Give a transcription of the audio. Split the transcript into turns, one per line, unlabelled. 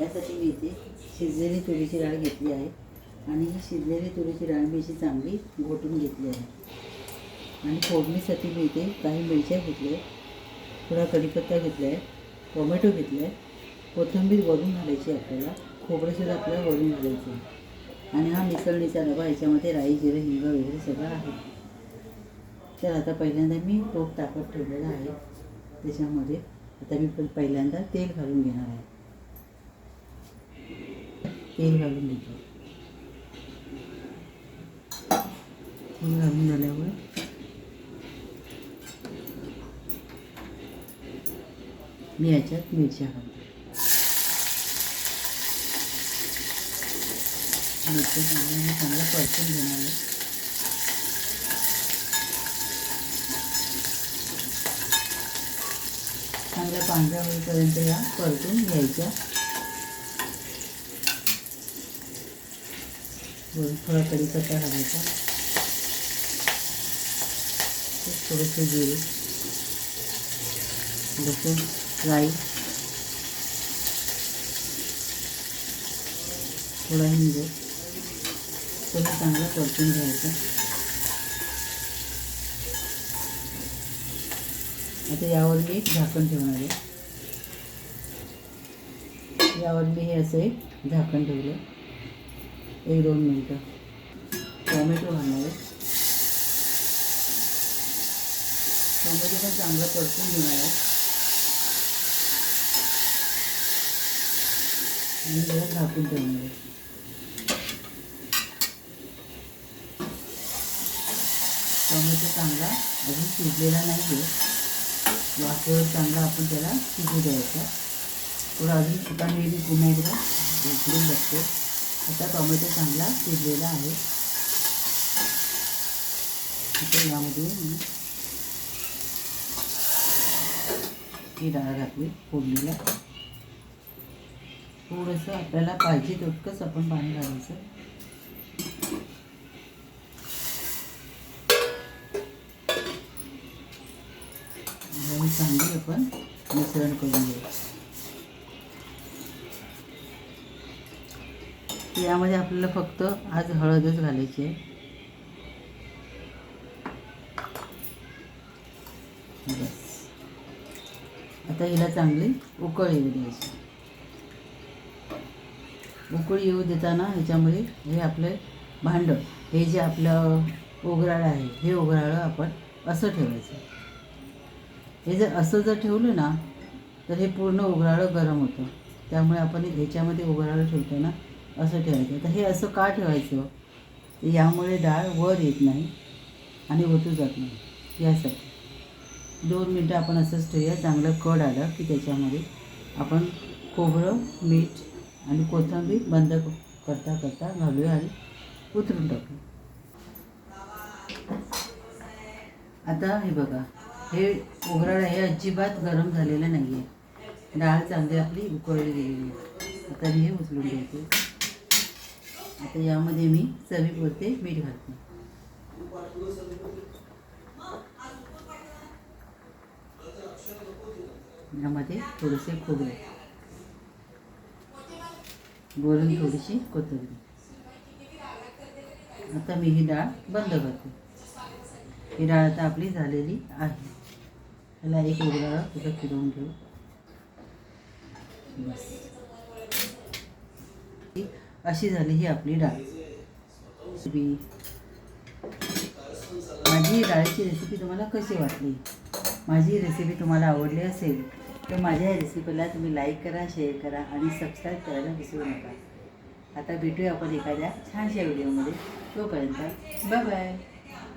यासाठी मी इथे शिजलेली तुरीची डाळ घेतली आहे. आणि ही शिजलेली तुरीची डाळ मी अशी चांगली घोटून घेतली आहे. आणि फोडणीसाठी मी इथे काही मिरच्या घेतल्या थोडा कढीपत्ता घेतला आहे. टोमॅटो घेतला आहे. कोथिंबीर वरून घालायची आपल्याला. खोबरेसुद्धा आपल्याला वरून घालायचं आहे. आणि हा मिसळणीचा डबा याच्यामध्ये राई जिरं हिंग वगैरे सगळं आहे. तर आता पहिल्यांदा मी टोप ताकत ठेवलेला आहे. त्याच्यामध्ये आता मी पहिल्यांदा तेल घालून घेणार आहे. तेल घालून देतो तेल घालून झाल्यावर मी याच्यात मिरच्या घालतो मिरच्या चांगल्या मी चांगला परतून घेणार आहे. चांगल्या पांढऱ्या होईपर्यंत या परतून घ्यायच्या वरून थोडा कढीपत्ता घालायचा थोडेसे जिरे लसूण राई थोडा हिंग थोडं चांगलं परतून घ्यायचं. आता यावर मी झाकण ठेवणार आहे. यावर मी हे असं एक झाकण ठेवलं. एक दोन मिनटं. टोमॅटो घालणार आहे. टोमॅटो पण चांगलं परतून घेणार आहे. आणि जरा झाकून ठेवणार आहे. टोमॅटो चांगला अजून शिजलेला नाही आहे वाफेवर चांगला आपण त्याला शिजू द्यायचा. थोडं अजून सुका मिरी पुन्हा एकदा उकडून बघतो. आता टोमॅटो चांगला शिजलेला आहे. आता यामध्ये मी ही डाळ घातली फोडणीला. थोडंसं आपल्याला पाहिजे तितकंच आपण पाणी घालायचं. चांगली आपण मिश्रण करून घेऊ यामध्ये आपल्याला फक्त आज हळदच घालायची आहे. बस. आता हिला चांगली उकळ येऊ द्यायची. उकळ येऊ देताना ह्याच्यामध्ये हे आपलं भांडं हे जे आपलं उघराळं आहे हे उघराळं आपण असं ठेवायचं. हे जर असं जर ठेवलं ना तर हे पूर्ण उघराळं गरम होतं. त्यामुळे आपण ह्याच्यामध्ये उघराळं ठेवताना असं ठेवायचं. तर हे असं का ठेवायचं? यामुळे डाळ वर येत नाही आणि ओतू जात नाही. यासाठी दोन मिनटं आपण असंच ठेवूया. चांगलं कड आलं की त्याच्यामध्ये आपण खोबरं मीठ आणि कोथिंबीर बंद करता करता घालूया आणि उतरून टाकू आता हे बघा हे उघराळ हे अजिबात गरम झालेलं नाही आहे डाळ चांगली आपली उकळली गेलेली आहे. आता हे उचलून घ्यायचे आता यामध्ये मी चवीपुरते मीठ घालते. यामध्ये थोडेसे खोबरे. वरून थोडीशी कोथिंबीर. आता मी ही डाळ बंद करते. ही डाळ आता आपली झालेली आहे. त्याला एक उघडा तिथं फिरवून घेऊ. बस. अशी झाली ही आपली डाळ. रेसिपी. माझी डाळीची रेसिपी तुम्हाला कशी वाटली? माझी रेसिपी तुम्हाला आवडली असेल तर माझ्या या रेसिपीला तुम्ही लाईक करा शेअर करा आणि सबस्क्राईब करायला विसरू नका. आता भेटूया आपण एखाद्या छानशा व्हिडिओमध्ये. तोपर्यंत बाय बाय.